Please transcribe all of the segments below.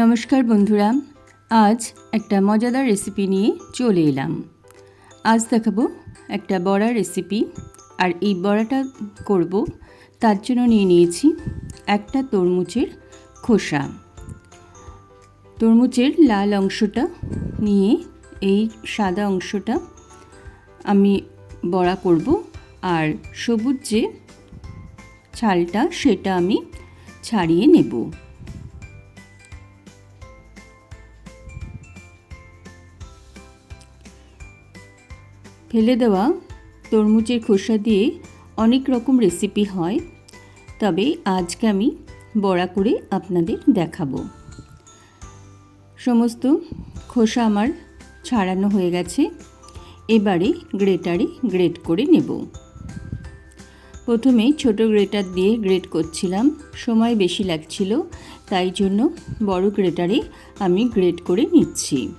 নমস্কার বন্ধুরা, আজ একটা মজাদার রেসিপি নিয়ে চলে এলাম। আজ দেখাবো একটা বড়া রেসিপি আর এই বড়াটা করব তার জন্য নিয়ে নিয়েছি একটা তরমুজের খোসা। তরমুজের লাল অংশটা নিয়ে এই সাদা অংশটা আমি বড়া করব, আর সবুজ যে ছালটা সেটা আমি ছাড়িয়ে নেব। ফেলে দেওয়া তরমুজের খোসা দিয়ে অনেক রকম রেসিপি হয়। তবে আজকে আমি বড়া করে আপনাদের দেখাবো। সমস্ত খোসা আমার ছাড়ানো হয়ে গেছে। এবারে গ্রেটারে গ্রেট করে নেব। প্রথমে ছোট গ্রেটার দিয়ে গ্রেট করছিলাম। সময় বেশি লাগছিল, তাই জন্য বড় গ্রেটারে আমি গ্রেট করে নিচ্ছি।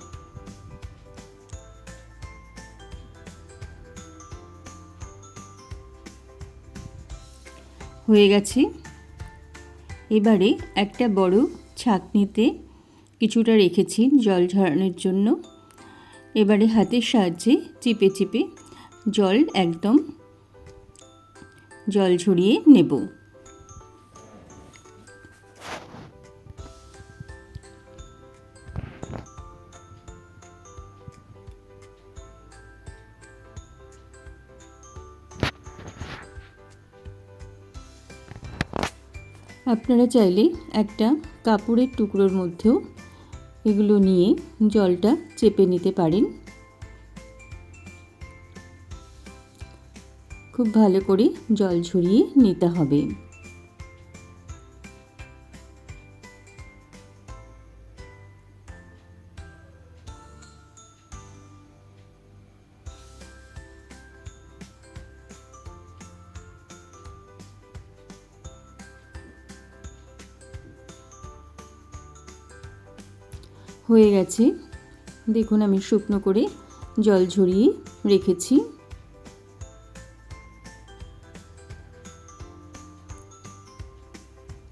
হয়ে গেছে। এবারে একটা বড় ছাঁকনিতে কিছুটা রেখেছি জল ঝরানোর জন্য। এবারে হাতের সাহায্যে চিপে চিপে জল একদম জল ঝরিয়ে নেব। আপনারা চাইলে একটা কাপড়ের টুকরোর মধ্যেও এগুলো নিয়ে জলটা চেপে নিতে পারেন। খুব ভালো করে জল ঝরিয়ে নিতে হবে। হয়ে গেছে। দেখুন আমি শুকনো করে জল ঝরিয়ে রেখেছি।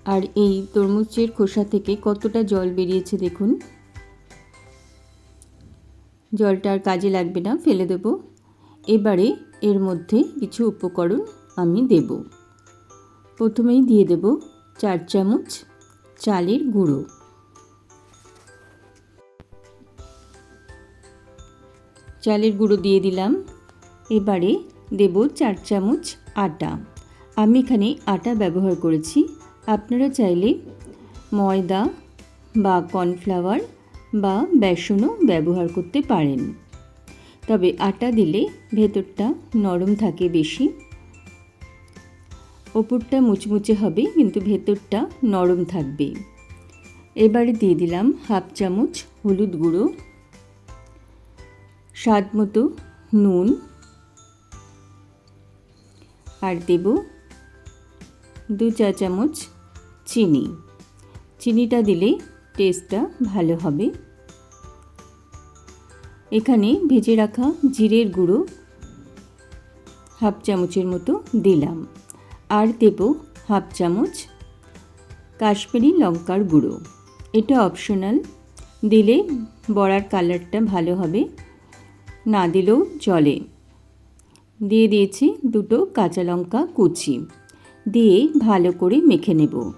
আর এই তরমুজের খোসা থেকে কতটা জল বেরিয়েছে দেখুন। জলটা আর কাজে লাগবে না, ফেলে দেব। এবারে এর মধ্যে কিছু উপকরণ আমি দেব। প্রথমেই দিয়ে দেব চার চামচ চালের গুঁড়ো। চালের গুঁড়ো দিয়ে দিলাম। এবারে দেব চার চামচ আটা। আমি এখানে আটা ব্যবহার করেছি। আপনারা চাইলে ময়দা বা কর্নফ্লাওয়ার বা বেসনও ব্যবহার করতে পারেন। তবে আটা দিলে ভেতরটা নরম থাকে বেশি। ওপরটা মুচমুচে হবে, কিন্তু ভেতরটা নরম থাকবে। এবারে দিয়ে দিলাম হাফ চামচ হলুদ গুঁড়ো। স্বাদ মতো নুন আর দেব দু চা চামচ চিনি। চিনিটা দিলে টেস্টটা ভালো হবে। এখানে ভেজে রাখা জিরের গুঁড়ো হাফ চামচের মতো দিলাম। আর দেব হাফ চামচ কাশ্মীরি লঙ্কার গুঁড়ো। এটা অপশনাল দিলে বড়ার কালারটা ভালো হবে। না দিলেও চলে। দিয়ে দিয়েছি দুটো কাঁচা লঙ্কা কুচি। দিয়ে ভালো করে মেখে নেব।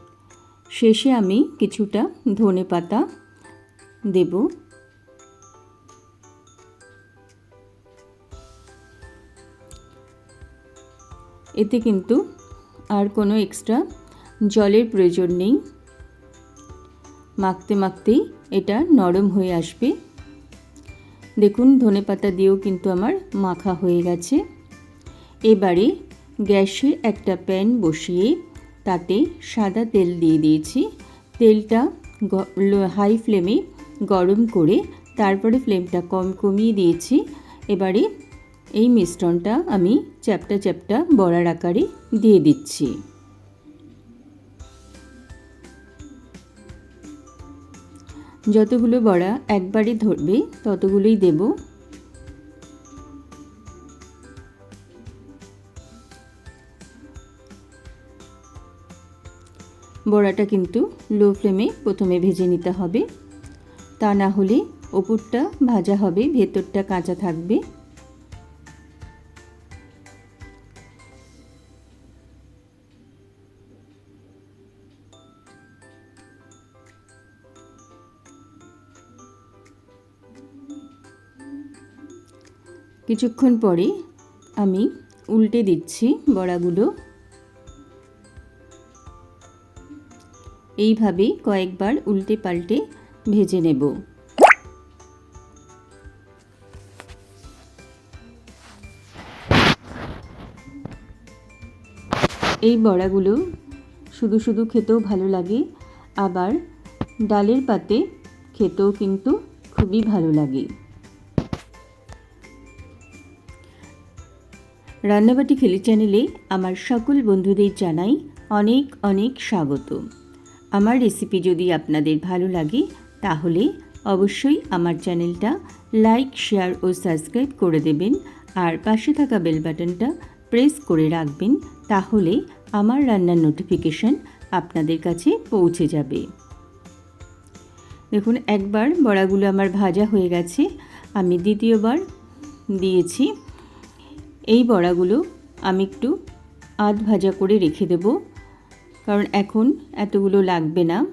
শেষে আমি কিছুটা ধনে পাতা দেব। এতে কিন্তু আর কোনো এক্সট্রা জলের প্রয়োজন নেই। মাখতে মাখতেই এটা নরম হয়ে আসবে। দেখুন, ধনে পাতা দিয়েও কিন্তু আমার মাখা হয়ে গেছে। এবারে গ্যাসে একটা প্যান বসিয়ে তাতে সাদা তেল দিয়ে দিয়েছি। তেলটা হাই ফ্লেমে গরম করে তারপরে ফ্লেমটা কম কমিয়ে দিয়েছি। এবারে এই মিশ্রণটা আমি চ্যাপটা চ্যাপটা বড়ার আকারে দিয়ে দিচ্ছি। যতগুলো বড়া একবারে ধরবে, ততগুলোই দেব। বড়াটা কিন্তু লো ফ্লেমে প্রথমে ভেজে নিতে হবে। তা না হলে ওপরটা ভাজা হবে, ভেতরটা কাঁচা থাকবে। কিছুক্ষণ পরে আমি উল্টে দিচ্ছি বড়াগুলো। এইভাবে কয়েকবার উল্টে পাল্টে ভেজে নেব। এই বড়াগুলো শুধু শুধু খেতেও ভালো লাগে, আবার ডালের পাতে খেতেও কিন্তু খুবই ভালো লাগে। রান্নাবাটি খেলি চ্যানেলে আমার সকল বন্ধুদের জানাই অনেক অনেক স্বাগত। আমার রেসিপি যদি আপনাদের ভালো লাগে, তাহলে অবশ্যই আমার চ্যানেলটা লাইক শেয়ার ও সাবস্ক্রাইব করে দেবেন আর পাশে থাকা বেল বাটনটা প্রেস করে রাখবেন, তাহলে আমার রান্নার নোটিফিকেশন আপনাদের কাছে পৌঁছে যাবে। দেখুন, একবার বড়াগুলো আমার ভাজা হয়ে গেছে। আমি দ্বিতীয়বার দিয়েছি। এই বড়াগুলো আমি একটু আধ ভাজা করে রেখে দেব। কারণ এখন এতগুলো লাগবে না।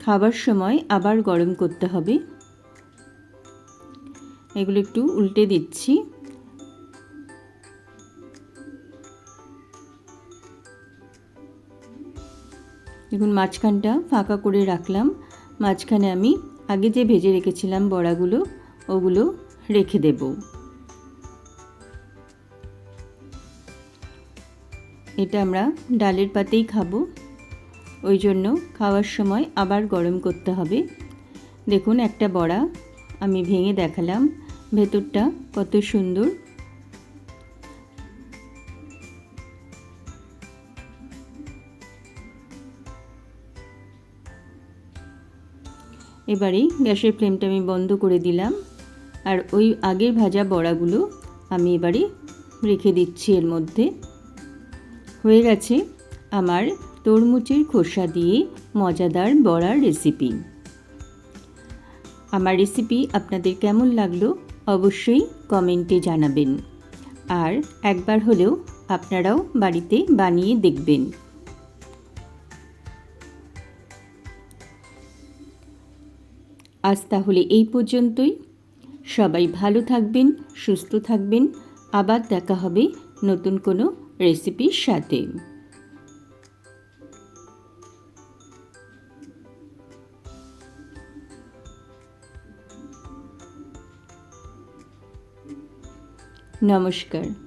খাবার সময় আবার গরম করতে হবে। এগুলো একটু উল্টে দিচ্ছি। দেখুন, মাঝখানটা ফাঁকা করে রাখলাম। মাঝখানে আমি আগে যে ভেজে রেখেছিলাম বড়াগুলো, ওগুলো রেখে দেব। এটা আমরা ডালের পাতেই খাব। ওই জন্য খাওয়ার সময় আবার গরম করতে হবে। দেখুন একটা বড়া, আমি ভেঙে দেখালাম। ভেতরটা কত সুন্দর। এবারে গ্যাসের ফ্লেমটা আমি বন্ধ করে দিলাম। আর ওই আগের ভাজা বড়াগুলো আমি এবারে রেখে দিচ্ছি এর মধ্যে। হয়ে গেছে আমার তরমুজের খোসা দিয়ে মজাদার বড়ার রেসিপি আমার রেসিপি আপনাদের কেমন লাগল অবশ্যই কমেন্টে জানাবেন। আর একবার হলেও আপনারাও বাড়িতে বানিয়ে দেখবেন। আজ তাহলে এই পর্যন্তই। সবাই ভালো থাকবেন, সুস্থ থাকবেন। আবার দেখা হবে নতুন কোনো রেসিপির সাথে। নমস্কার।